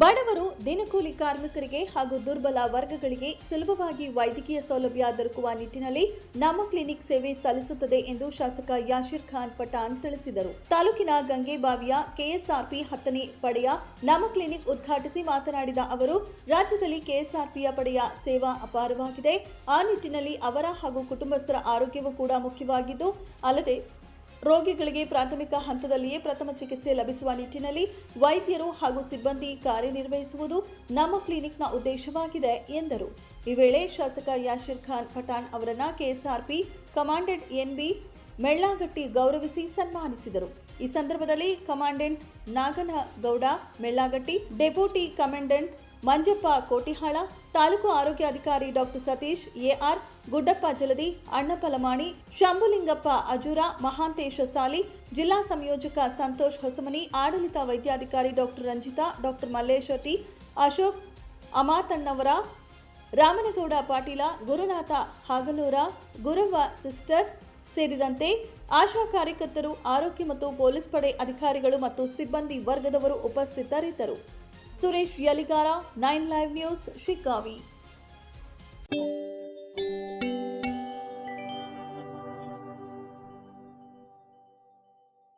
ಬಡವರು ದಿನಕೂಲಿ ಕಾರ್ಮಿಕರಿಗೆ ಹಾಗೂ ದುರ್ಬಲ ವರ್ಗಗಳಿಗೆ ಸುಲಭವಾಗಿ ವೈದ್ಯಕೀಯ ಸೌಲಭ್ಯ ದೊರಕುವ ನಿಟ್ಟಿನಲ್ಲಿ ನಮ್ಮ ಕ್ಲಿನಿಕ್ ಸೇವೆ ಸಲ್ಲಿಸುತ್ತದೆ ಎಂದು ಶಾಸಕ ಯಾಶೀರ್ ಖಾನ್ ಪಠಾಣ್ ತಿಳಿಸಿದರು. ತಾಲೂಕಿನ ಗಂಗೆಬಾವಿಯ ಕೆಎಸ್ಆರ್ಪಿ ಹತ್ತನೇ ಪಡೆಯ ನಮ್ಮ ಕ್ಲಿನಿಕ್ ಉದ್ಘಾಟಿಸಿ ಮಾತನಾಡಿದ ಅವರು, ರಾಜ್ಯದಲ್ಲಿ ಕೆಎಸ್ಆರ್ಪಿಯ ಪಡೆಯ ಸೇವಾ ಅಪಾರವಾಗಿದೆ. ಆ ನಿಟ್ಟಿನಲ್ಲಿ ಅವರ ಹಾಗೂ ಕುಟುಂಬಸ್ಥರ ಆರೋಗ್ಯವೂ ಕೂಡ ಮುಖ್ಯವಾಗಿದ್ದು, ಅಲ್ಲದೆ ರೋಗಿಗಳಿಗೆ ಪ್ರಾಥಮಿಕ ಹಂತದಲ್ಲಿಯೇ ಪ್ರಥಮ ಚಿಕಿತ್ಸೆ ಲಭಿಸುವ ನಿಟ್ಟಿನಲ್ಲಿ ವೈದ್ಯರು ಹಾಗೂ ಸಿಬ್ಬಂದಿ ಕಾರ್ಯನಿರ್ವಹಿಸುವುದು ನಮ್ಮ ಕ್ಲಿನಿಕ್ನ ಉದ್ದೇಶವಾಗಿದೆ ಎಂದರು. ಈ ವೇಳೆ ಶಾಸಕ ಯಾಶಿರ್ ಖಾನ್ ಪಠಾಣ್ ಅವರನ್ನ ಕೆಎಸ್ಆರ್ಪಿ ಕಮಾಂಡೆಂಟ್ ಎನ್ಬಿ ಮೆಳ್ಳಾಗಟ್ಟಿ ಗೌರವಿಸಿ ಸನ್ಮಾನಿಸಿದರು. ಈ ಸಂದರ್ಭದಲ್ಲಿ commandant Naganagouda, Mellagatti deputy commandant Manjappa Kotihal, taluk ಆರೋಗ್ಯಾಧಿಕಾರಿ ಡಾಕ್ಟರ್ ಸತೀಶ್, ಎಆರ್ ಗುಡ್ಡಪ್ಪ ಜಲದಿ ಅಣ್ಣಪಲಮಾಣಿ ಶಂಭುಲಿಂಗಪ್ಪ ಅಜೂರ, ಮಹಾಂತೇಶ ಸಾಲಿ, ಜಿಲ್ಲಾ ಸಂಯೋಜಕ ಸಂತೋಷ್ ಹೊಸಮನಿ, ಆಡಳಿತ ವೈದ್ಯಾಧಿಕಾರಿ doctor Ranjita, doctor Mallesha T Ashok Amatannavar, Ramanagouda Patil, Gurunath Hagalur, Guravva sister ಸೇರಿದಂತೆ ಆಶಾ ಕಾರ್ಯಕರ್ತರು, ಆರೋಗ್ಯ ಮತ್ತು ಪೊಲೀಸ್ ಪಡೆ ಅಧಿಕಾರಿಗಳು ಮತ್ತು ಸಿಬ್ಬಂದಿ ವರ್ಗದವರು ಉಪಸ್ಥಿತರಿದ್ದರು. Suresh Yalikar nine live news शिकावी।